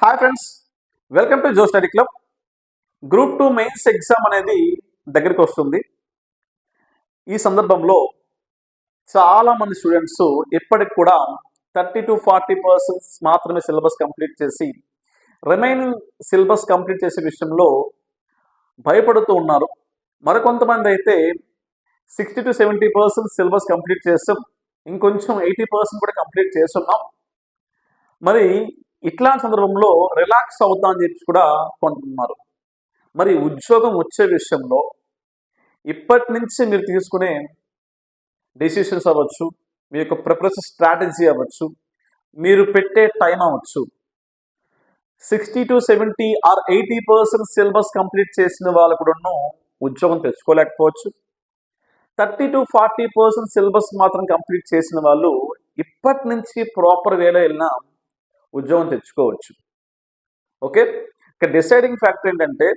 Hi friends welcome to Jo study club group two mains exam అనేది దగ్గరికి వస్తుంది. ఈ సందర్భంలో చాలామంది స్టూడెంట్స్ ఇప్పటికి కూడా థర్టీ టు ఫార్టీ పర్సెంట్స్ మాత్రమే సిలబస్ కంప్లీట్ చేసి రిమైనింగ్ సిలబస్ కంప్లీట్ చేసే విషయంలో భయపడుతూ ఉన్నారు. మరికొంతమంది అయితే sixty to seventy percent syllabus complete చేస్తాం ఇంకొంచెం ఎయిటీ పర్సెంట్ కూడా కంప్లీట్ చేస్తున్నాం. మరి ఇట్లాంటి సందర్భంలో రిలాక్స్ అవుతా అని చెప్పి కూడా కొంటున్నారు. మరి ఉద్యోగం వచ్చే విషయంలో ఇప్పటి నుంచి మీరు తీసుకునే డెసిషన్స్ అవ్వచ్చు మీ యొక్క ప్రిపరేషన్ స్ట్రాటజీ అవ్వచ్చు మీరు పెట్టే టైం అవ్వచ్చు. Sixty to seventy or eighty percent syllabus complete చేసిన వాళ్ళు కూడాను ఉద్యోగం తెచ్చుకోలేకపోవచ్చు. Thirty to forty percent syllabus మాత్రం కంప్లీట్ చేసిన వాళ్ళు ఇప్పటి నుంచి ప్రాపర్ వేలో వెళ్ళినా ఉద్యోగం తెచ్చుకోవచ్చు. ఓకే? ఇక డిసైడింగ్ ఫ్యాక్టర్ ఏంటంటే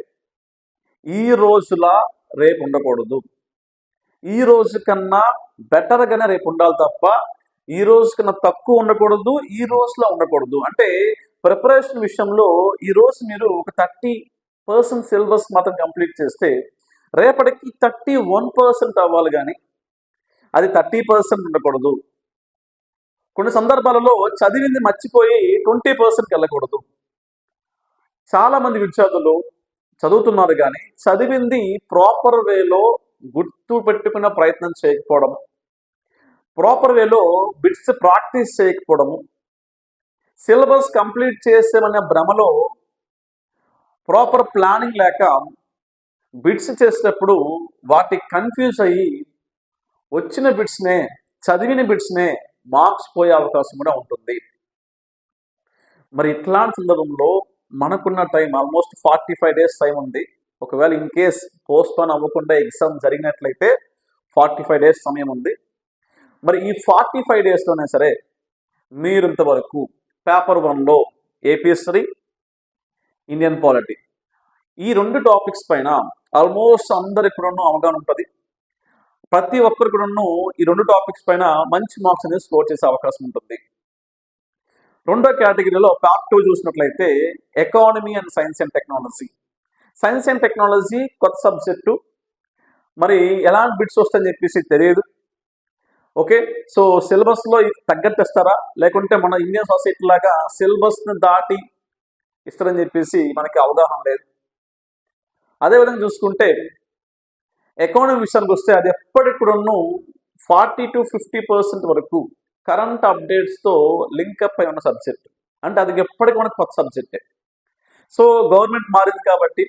ఈ రోజులా రేపు ఉండకూడదు. ఈ రోజు కన్నా బెటర్గానే రేపు ఉండాలి తప్ప ఈ రోజు కన్నా తక్కువ ఉండకూడదు ఈ రోజులో ఉండకూడదు. అంటే ప్రిపరేషన్ విషయంలో ఈ రోజు మీరు ఒక థర్టీ పర్సెంట్ సిలబస్ మాత్రం కంప్లీట్ చేస్తే రేపటికి థర్టీ వన్ పర్సెంట్ అవ్వాలి కానీ అది థర్టీ పర్సెంట్ ఉండకూడదు. కొన్ని సందర్భాలలో చదివింది మర్చిపోయి ట్వంటీ పర్సెంట్కి వెళ్ళకూడదు. చాలామంది విద్యార్థులు చదువుతున్నారు కానీ చదివింది ప్రాపర్ వేలో గుర్తు పెట్టుకునే ప్రయత్నం చేయకపోవడం ప్రాపర్ వేలో బిట్స్ ప్రాక్టీస్ చేయకపోవడము సిలబస్ కంప్లీట్ చేసేమనే భ్రమలో ప్రాపర్ ప్లానింగ్ లేక బిట్స్ చేసేటప్పుడు వాటి కన్ఫ్యూజ్ అయ్యి వచ్చిన బిట్స్నే చదివిన బిట్స్నే మార్క్స్ పోయే అవకాశం కూడా ఉంటుంది. మరి ఇట్లాంటి సందర్భంలో మనకున్న time almost forty five days time ఉంది. ఒకవేళ ఇన్ కేస్ పోస్ట్పోన్ అవ్వకుండా ఎగ్జామ్ జరిగినట్లయితే ఫార్టీ ఫైవ్ డేస్ సమయం ఉంది. మరి ఈ ఫార్టీ ఫైవ్ డేస్లోనే సరే మీరు ఇంతవరకు పేపర్ వన్లో ఏపీ హిస్టరీ ఇండియన్ పాలిటీ ఈ రెండు టాపిక్స్ పైన ఆల్మోస్ట్ అందరికి ఇప్పుడున్న అవగాహన ఉంటుంది. ప్రతి ఒక్కరు కూడాను ఈ రెండు టాపిక్స్ పైన మంచి మార్క్స్ అనేది స్కోర్ చేసే అవకాశం ఉంటుంది. రెండో కేటగిరీలో పార్ట్ టూ చూసినట్లయితే economy and science and technology science and technology కొత్త సబ్జెక్టు మరి ఎలాంటి బిట్స్ వస్తాయని చెప్పేసి తెలియదు. ఓకే? సో సిలబస్లో తగ్గట్టు ఇస్తారా? లేకుంటే మన ఇండియన్ సొసైటీ లాగా సిలబస్ని దాటి ఇస్తారని చెప్పేసి మనకి అవగాహన లేదు. అదేవిధంగా చూసుకుంటే ఎకానమీ విషయానికి వస్తే అది ఎప్పటికి ఫార్టీ టు ఫిఫ్టీ పర్సెంట్ వరకు కరెంట్ అప్డేట్స్తో లింకప్ అయి ఉన్న సబ్జెక్ట్ అంటే అది ఎప్పటికీ మనకు కొత్త సబ్జెక్టే సో గవర్నమెంట్ మారింది కాబట్టి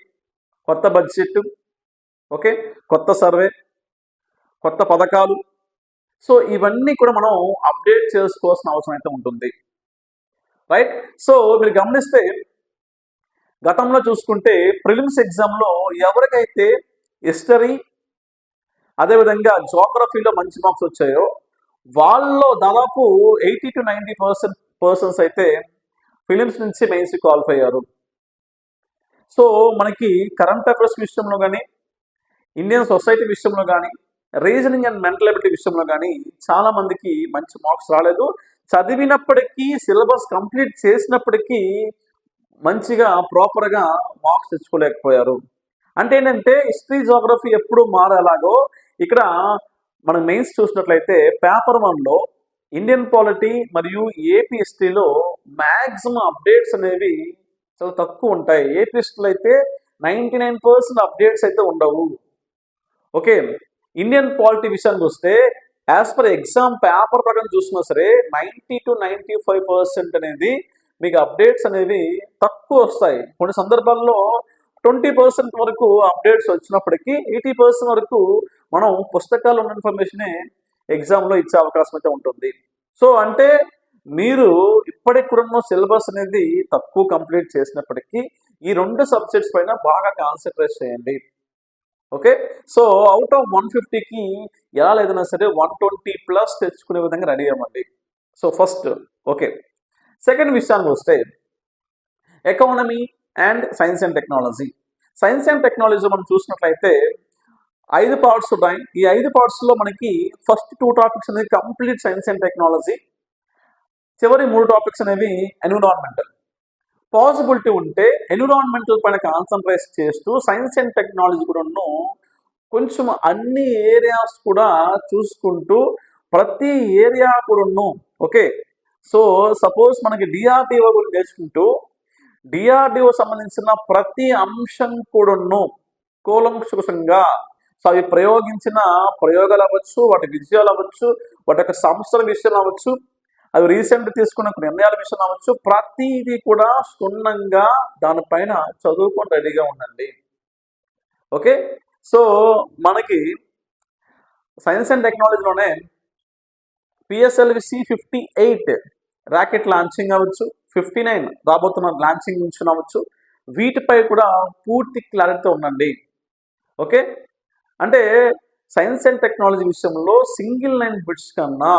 కొత్త బడ్జెట్ ఓకే కొత్త సర్వే కొత్త పథకాలు. సో ఇవన్నీ కూడా మనం అప్డేట్ చేసుకోవాల్సిన అవసరం అయితే ఉంటుంది. రైట్ సో మీరు గమనిస్తే గతంలో చూసుకుంటే ప్రిలిమ్స్ ఎగ్జామ్లో ఎవరికైతే హిస్టరీ అదేవిధంగా జోగ్రఫీలో మంచి మార్క్స్ వచ్చాయో వాళ్ళలో దాదాపు eighty to ninety percent persons అయితే ఫిలిమ్స్ నుంచి మెయిన్స్ క్వాలిఫై అయ్యారు. సో మనకి కరెంట్ అఫైర్స్ విషయంలో కానీ ఇండియన్ సొసైటీ విషయంలో కానీ రీజనింగ్ అండ్ మెంటల్ ఎబిలిటీ విషయంలో కానీ చాలా మందికి మంచి మార్క్స్ రాలేదు. చదివినప్పటికీ సిలబస్ కంప్లీట్ చేసినప్పటికీ మంచిగా ప్రాపర్గా మార్క్స్ తెచ్చుకోలేకపోయారు. అంటే ఏంటంటే హిస్టరీ జోగ్రఫీ ఎప్పుడు మారేలాగో ఇక్కడ మనం మెయిన్స్ చూసినట్లయితే పేపర్ వన్లో ఇండియన్ పాలిటీ మరియు ఏపీ హిస్టరీలో మ్యాక్సిమం అప్డేట్స్ అనేవి చాలా తక్కువ ఉంటాయి. ఏపీ హిస్టరీలో అయితే నైంటీ నైన్ పర్సెంట్ అప్డేట్స్ అయితే ఉండవు. ఓకే ఇండియన్ పాలిటీ విషయానికి వస్తే యాజ్ పర్ ఎగ్జామ్ పేపర్ ప్రకారం చూసినా సరే ninety to ninety five percent అనేది మీకు అప్డేట్స్ అనేవి తక్కువ వస్తాయి. కొన్ని సందర్భాల్లో ట్వంటీ పర్సెంట్ వరకు అప్డేట్స్ వచ్చినప్పటికీ ఎయిటీ పర్సెంట్ వరకు మనం పుస్తకాలు ఉన్న ఇన్ఫర్మేషనే ఎగ్జామ్లో ఇచ్చే అవకాశం అయితే ఉంటుంది. సో అంటే మీరు ఇప్పటికి కూడా సిలబస్ అనేది తక్కువ కంప్లీట్ చేసినప్పటికీ ఈ రెండు సబ్జెక్ట్స్ పైన బాగా కాన్సన్ట్రేట్ చేయండి. Okay? So out of one ఫిఫ్టీకి ఎలా లేదన్నా సరే వన్ ట్వంటీ ప్లస్ తెచ్చుకునే విధంగా రెడీ అవ్వండి. So first okay. సెకండ్ విషయానికి వస్తే economy and science and technology science and technology మనం చూసినట్లయితే ఐదు పార్ట్స్ ఉన్నాయి ఈ ఐదు పార్ట్స్లో మనకి ఫస్ట్ టూ టాపిక్స్ అనేవి కంప్లీట్ సైన్స్ అండ్ టెక్నాలజీ చివరి మూడు టాపిక్స్ అనేవి ఎన్విరాన్మెంటల్ పాసిబిలిటీ ఉంటే ఎన్విరాన్మెంటల్ పైన కాన్సన్ట్రేట్ చేస్తూ సైన్స్ అండ్ టెక్నాలజీ కూడాను కొంచెం అన్ని ఏరియాస్ కూడా చూసుకుంటూ ప్రతి ఏరియా కూడాను ఓకే సో సపోజ్ మనకి డిఆర్డిఓ గురించి నేర్చుకుంటూ డిఆర్డిఓ సంబంధించిన ప్రతి అంశం కూడాను కూలంకుషంగా సో అవి ప్రయోగించిన ప్రయోగాలు అవ్వచ్చు వాటి విజయాలు అవ్వచ్చు వాటి యొక్క సంస్థల విషయాలు అవ్వచ్చు అవి రీసెంట్ తీసుకున్న నిర్ణయాల విషయం అవ్వచ్చు ప్రతిదీ కూడా క్షుణ్ణంగా దానిపైన చదువుకొని రెడీగా ఉండండి. ఓకే? సో మనకి science and టెక్నాలజీలోనే PSLV C fifty eight rocket launching అవ్వచ్చు ఫిఫ్టీ నైన్ రాబోతున్న లాంచింగ్ నుంచి అవ్వచ్చు వీటిపై కూడా పూర్తి క్లారిటీతో ఉండండి. ఓకే? అంటే సైన్స్ అండ్ టెక్నాలజీ విషయంలో సింగిల్ లైన్ బిట్స్ కన్నా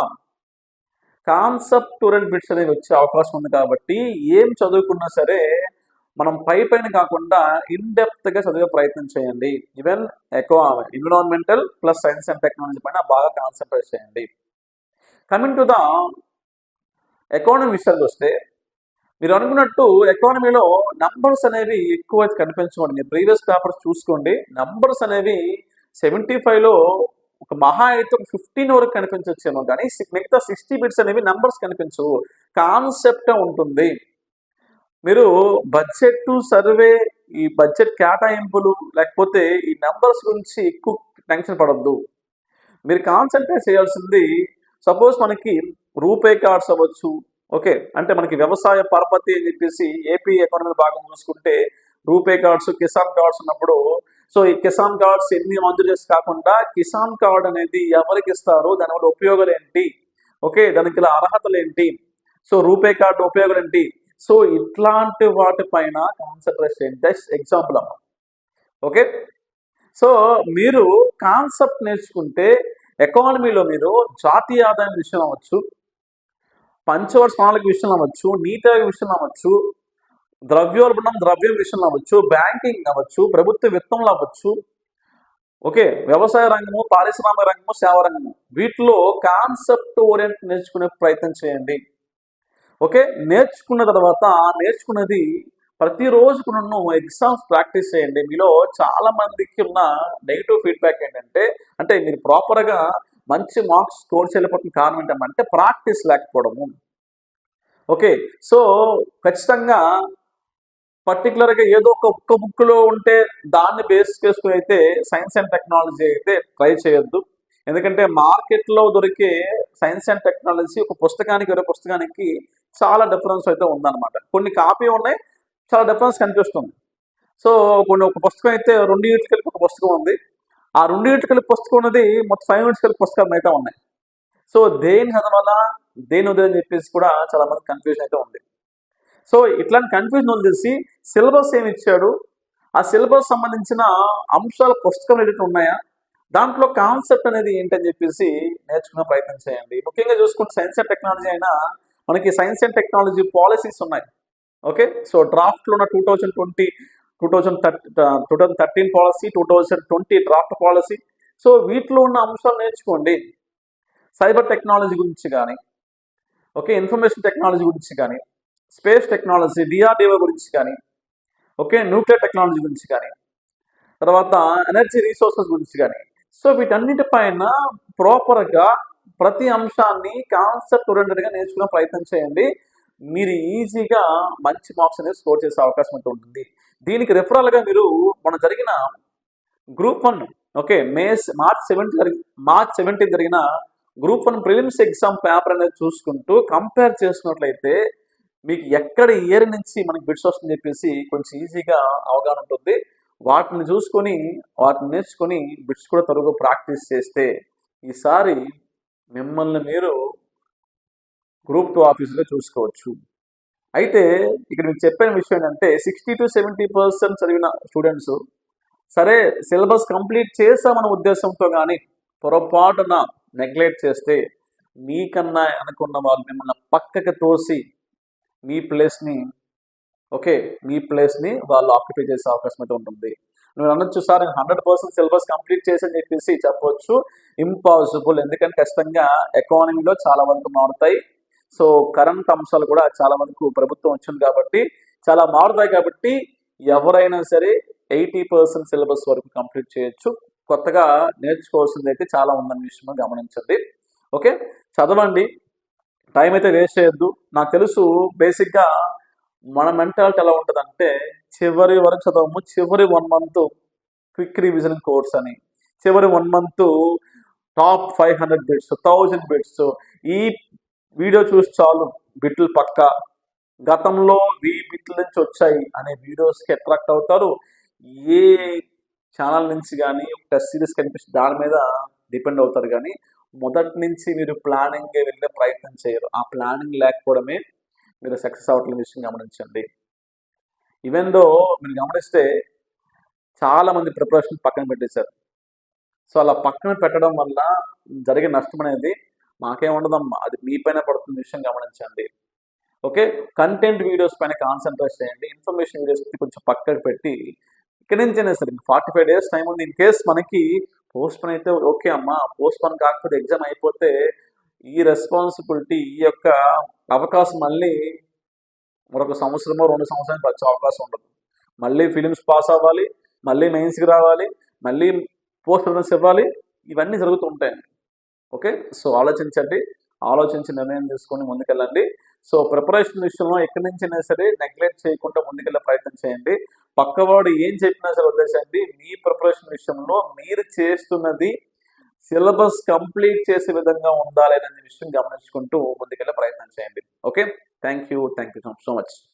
కాన్సెప్ట్ ఓరియంట్ బిట్స్ అనేవి వచ్చే అవకాశం ఉంది కాబట్టి ఏం చదువుకున్నా సరే మనం పై పైన కాకుండా ఇన్డెప్త్గా చదివే ప్రయత్నం చేయండి. Even eco environmental plus science and technology పైన బాగా కాన్సన్ట్రేట్ చేయండి. కమింగ్ టు ద ఎకానమీ విషయానికి వస్తే మీరు అనుకున్నట్టు ఎకానమీలో నంబర్స్ అనేవి ఎక్కువ కనిపించుకోండి మీరు ప్రీవియస్ పేపర్స్ చూసుకోండి. నంబర్స్ అనేవి సెవెంటీ ఫైవ్లో ఒక మహా అయితే ఒక ఫిఫ్టీన్ వరకు కనిపించవచ్చేమో కానీ మిగతా సిక్స్టీ బిట్స్ అనేవి నంబర్స్ కనిపించవు. కాన్సెప్టే ఉంటుంది. మీరు బడ్జెట్ సర్వే ఈ బడ్జెట్ కేటాయింపులు లేకపోతే ఈ నంబర్స్ గురించి ఎక్కువ టెన్షన్ పడద్దు. మీరు కాన్సన్ట్రేట్ చేయాల్సింది సపోజ్ మనకి రూపే కార్డ్స్ అవ్వచ్చు. ఓకే అంటే మనకి వ్యవసాయ పరపతి అని చెప్పేసి ఏపీ ఎకానమీ భాగం చూసుకుంటే రూపే కార్డ్స్ కిసాన్ కార్డ్స్ ఉన్నప్పుడు సో ఈ కిసాన్ కార్డ్స్ ఎన్ని మంజూరు చేసి కాకుండా కిసాన్ కార్డ్ అనేది ఎవరికి ఇస్తారు దానివల్ల ఉపయోగాలు ఏంటి? ఓకే దానికి గల అర్హతలు ఏంటి? సో రూపే కార్డు ఉపయోగాలు ఏంటి? సో ఇట్లాంటి వాటిపైన కాన్సన్ట్రేషన్ చేయండి జస్ట్ ఎగ్జాంపుల్ అమ్మ. ఓకే? సో మీరు కాన్సెప్ట్ నేర్చుకుంటే ఎకానమీలో మీరు జాతీయ ఆదాయం విషయం అవ్వచ్చు పంచవర్స్ ప్రణాళిక విషయం అవ్వచ్చు నీతి ఆయోగ విషయం అవ్వచ్చు ద్రవ్యోల్బణం ద్రవ్యం విషయంలో అవ్వచ్చు బ్యాంకింగ్ అవ్వచ్చు ప్రభుత్వ విత్తంలో అవ్వచ్చు. ఓకే వ్యవసాయ రంగము పారిశ్రామిక రంగము సేవా రంగము. వీటిలో కాన్సెప్ట్ ఓరియంట్ నేర్చుకునే ప్రయత్నం చేయండి. ఓకే నేర్చుకున్న తర్వాత నేర్చుకున్నది ప్రతిరోజు నన్ను ఎగ్జామ్స్ ప్రాక్టీస్ చేయండి. మీలో చాలా మందికి ఉన్న నెగిటివ్ ఫీడ్బ్యాక్ ఏంటంటే అంటే మీరు ప్రాపర్గా మంచి మార్క్స్ స్కోర్ చేయలేకపోతున్న కారణం ఏంటంటే ప్రాక్టీస్ లేకపోవడము. ఓకే సో ఖచ్చితంగా పర్టికులర్గా ఏదో ఒక ఒక్క బుక్లో ఉంటే దాన్ని బేస్ చేసుకుని అయితే సైన్స్ అండ్ టెక్నాలజీ అయితే ట్రై చేయొద్దు. ఎందుకంటే మార్కెట్లో దొరికే సైన్స్ అండ్ టెక్నాలజీ ఒక పుస్తకానికి వేరే పుస్తకానికి చాలా డిఫరెన్స్ అయితే ఉందన్నమాట. కొన్ని కాపీ ఉన్నాయి చాలా డిఫరెన్స్ కనిపిస్తుంది. సో కొన్ని ఒక పుస్తకం అయితే రెండు యూనిట్కి కలిపి ఒక పుస్తకం ఉంది. ఆ రెండు యూనిట్కి కలిపి పుస్తకం ఉన్నది మొత్తం ఫైవ్ యూనిట్స్ కలిపి పుస్తకాలు అయితే ఉన్నాయి. సో దేని చదవాలా దేని వద్దని చెప్పేసి కూడా చాలా మంది కన్ఫ్యూజన్ అయితే ఉంది. సో ఇట్లాంటి కన్ఫ్యూజన్ వదిలేసి సిలబస్ ఏమి ఇచ్చాడు? ఆ సిలబస్ సంబంధించిన అంశాల పుస్తకం ఎడిట్ ఉన్నాయా దాంట్లో కాన్సెప్ట్ అనేది ఏంటని చెప్పేసి నేర్చుకునే ప్రయత్నం చేయండి. ముఖ్యంగా చూసుకుంటే సైన్స్ అండ్ టెక్నాలజీ అయినా మనకి సైన్స్ అండ్ టెక్నాలజీ పాలసీస్ ఉన్నాయి. ఓకే సో డ్రాఫ్ట్లో ఉన్న two thousand twenty two thousand thirty two thousand thirteen policy two thousand twenty draft policy so వీటిలో ఉన్న అంశాలు నేర్చుకోండి. సైబర్ టెక్నాలజీ గురించి కానీ ఓకే ఇన్ఫర్మేషన్ టెక్నాలజీ గురించి కానీ స్పేస్ టెక్నాలజీ డిఆర్డిఓ గురించి కానీ ఓకే న్యూక్లియర్ టెక్నాలజీ గురించి కానీ తర్వాత ఎనర్జీ రీసోర్సెస్ గురించి కానీ. సో వీటన్నిటిపైన ప్రాపర్గా ప్రతి అంశాన్ని కాన్సెప్ట్ ఓరియంటెడ్గా నేర్చుకునే ప్రయత్నం చేయండి. మీరు ఈజీగా మంచి మార్క్స్ అనేది స్కోర్ చేసే అవకాశం అయితే ఉంటుంది. దీనికి రెఫరల్గా మీరు మన జరిగిన group one okay May March seventy జరిగి మార్చ్ సెవెంటీన్ జరిగిన group one prelims exam paper అనేది చూసుకుంటూ కంపేర్ చేసినట్లయితే మీకు ఎక్కడ ఇయర్ నుంచి మనకి బిట్స్ వస్తుందని చెప్పేసి కొంచెం ఈజీగా అవగాహన ఉంటుంది. వాటిని చూసుకొని వాటిని నేర్చుకొని బిట్స్ కూడా త్వరగా ప్రాక్టీస్ చేస్తే ఈసారి మిమ్మల్ని మీరు గ్రూప్ టూ ఆఫీసులో చూసుకోవచ్చు. అయితే ఇక్కడ మీకు చెప్పిన విషయం ఏంటంటే సిక్స్టీ టు సెవెంటీ పర్సెంట్ చదివిన స్టూడెంట్స్ సరే సిలబస్ కంప్లీట్ చేసామన్న ఉద్దేశంతో కానీ పొరపాటున నెగ్లెక్ట్ చేస్తే మీకన్నా అనుకున్న వాళ్ళు మిమ్మల్ని పక్కకి తోసి మీ ప్లేస్ని ఓకే మీ ప్లేస్ని వాళ్ళు ఆక్యుపై చేసే అవకాశం అయితే ఉంటుంది. నువ్వు అనొచ్చు సార్ నేను హండ్రెడ్ పర్సెంట్ సిలబస్ కంప్లీట్ చేసని చెప్పేసి చెప్పవచ్చు ఇంపాసిబుల్. ఎందుకంటే ఖచ్చితంగా ఎకానమీలో చాలా వరకు మారుతాయి. సో కరెంట్ అంశాలు కూడా చాలా వరకు ప్రభుత్వం వచ్చింది కాబట్టి చాలా మారుతాయి కాబట్టి ఎవరైనా సరే ఎయిటీ పర్సెంట్ సిలబస్ వరకు కంప్లీట్ చేయొచ్చు. కొత్తగా నేర్చుకోవాల్సింది అయితే చాలా ఉందన్న విషయం గమనించండి. ఓకే చదవండి. టైం అయితే వేస్ట్ చేయొద్దు. నాకు తెలుసు బేసిక్గా మన మెంటాలిటీ ఎలా ఉంటుందంటే చివరి వరకు చదవము చివరి one month quick revision course అని. చివరి one month top five hundred bits thousand bits ఈ వీడియో చూసి చాలు బిట్లు పక్క. గతంలో ఈ బిట్ల నుంచి వచ్చాయి అనే వీడియోస్కి అట్రాక్ట్ అవుతారు. ఏ ఛానల్ నుంచి కానీ టెస్ట్ సిరీస్ కనిపిస్తే దాని మీద డిపెండ్ అవుతారు కానీ మొదటి నుంచి మీరు ప్లానింగ్ వెళ్ళే ప్రయత్నం చేయరు. ఆ ప్లానింగ్ లేకపోవడమే మీరు సక్సెస్ అవ్వట్ల విషయం గమనించండి. ఈవెన్ దో మీరు గమనిస్తే చాలామంది ప్రిపరేషన్ పక్కన పెట్టేశారు. సో అలా పక్కన పెట్టడం వల్ల జరిగే నష్టం అనేది మాకేముండదమ్మా అది మీ పైన పడుతున్న విషయం గమనించండి. ఓకే కంటెంట్ వీడియోస్ పైన కాన్సన్ట్రేట్ చేయండి. ఇన్ఫర్మేషన్ వీడియోస్ కొంచెం పక్కన పెట్టి ఇక్కడి నుంచి అయినా సరే ఫార్టీ ఫైవ్ డేస్ టైం ఉంది. ఇన్ కేస్ మనకి పోస్ట్ అయితే ఓకే అమ్మా పోస్ట్ కాకపోతే ఎగ్జామ్ అయిపోతే ఈ రెస్పాన్సిబిలిటీ ఈ యొక్క అవకాశం మళ్ళీ మరొక సంవత్సరమో రెండు సంవత్సరానికి వచ్చే అవకాశం ఉండదు. మళ్ళీ ఫిలిమ్స్ పాస్ అవ్వాలి మళ్ళీ మెయిన్స్కి రావాలి మళ్ళీ పోస్ట్ ప్రిఫరెన్స్ ఇవ్వాలి ఇవన్నీ జరుగుతుంటాయి. ఓకే? సో ఆలోచించండి. ఆలోచించి నిర్ణయం తీసుకొని ముందుకెళ్ళండి. సో ప్రిపరేషన్ విషయంలో ఎక్కడి నుంచి అయినా సరే నెగ్లెక్ట్ చేయకుండా ముందుకెళ్ళే ప్రయత్నం చేయండి. పక్కవాడు ఏం చెప్పినా సరే వదిలేసండి మీ ప్రిపరేషన్ విషయంలో మీరు చేస్తున్నది సిలబస్ కంప్లీట్ చేసే విధంగా ఉందా లేదనే విషయం గమనించుకుంటూ ముందుకెళ్ళే ప్రయత్నం చేయండి. Okay? Thank you thank you so much.